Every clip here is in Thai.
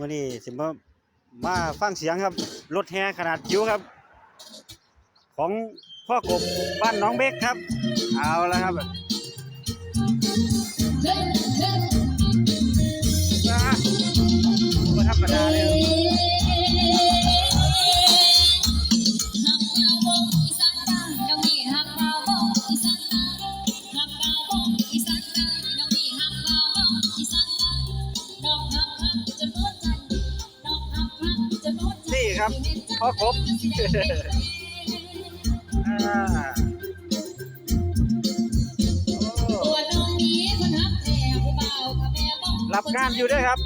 มื่อนี้สิมามาฟังเสียงครับ รถแห่ขนาดจิ๋วครับ ของพ่อกบบ้านน้องเบกครับ เอาละครับ ครับพ่อกบอ่าโอ้รับงานอยู่ด้วยครับ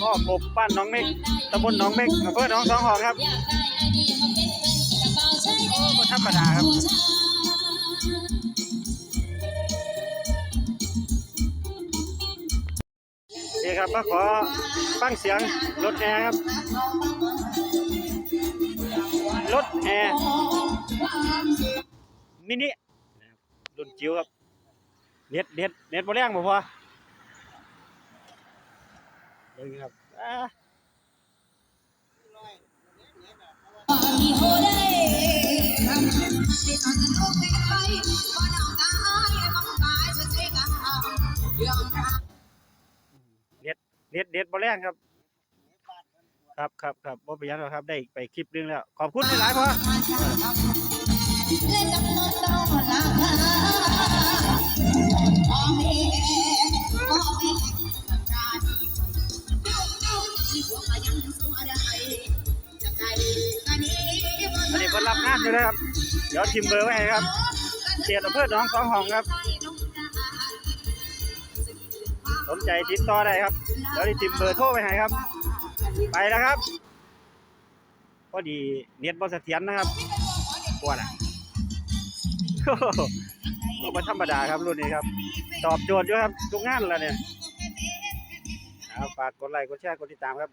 พ่อกบบ้านน้องเมกตำบลหน้องเมกอำเภอหนองสองหองครับ ครับมาขอฟังเสียงรถแอร์ครับรถแอร์มินิรุ่นจิ๋วครับเน็ตเน็ตเน็ตบ่แรงบ่พอเบิ่งครับอ่า เน็ตเน็ตเน็ตบ่แรงครับ ครับครับครับบ่เป็นหยังหรอกครับ ได้ไปคลิปหนึงแล้ว ขอบคุณหลายๆพออันนี้เพิ่นรับงานอยู่แล้วครับ เดี๋ยวทิมเบอร์ไว้ให้ครับ เขตอำเภอหนองสองห้องครับ สนใจติดต่อได้ครับเดี๋ยวได้ทิมเบอร์โทรไปให้ครับ ไปแล้วครับพอดีเน็ตบ่เสถียนนะครับปวดอะก็ไม่ธรรมดาครับรุ่นนี้ครับ ตอบโจทย์ด้วยครับทุกงานแล้วเนี่ยฝากกดไลค์กดแชร์กดติดตามครับ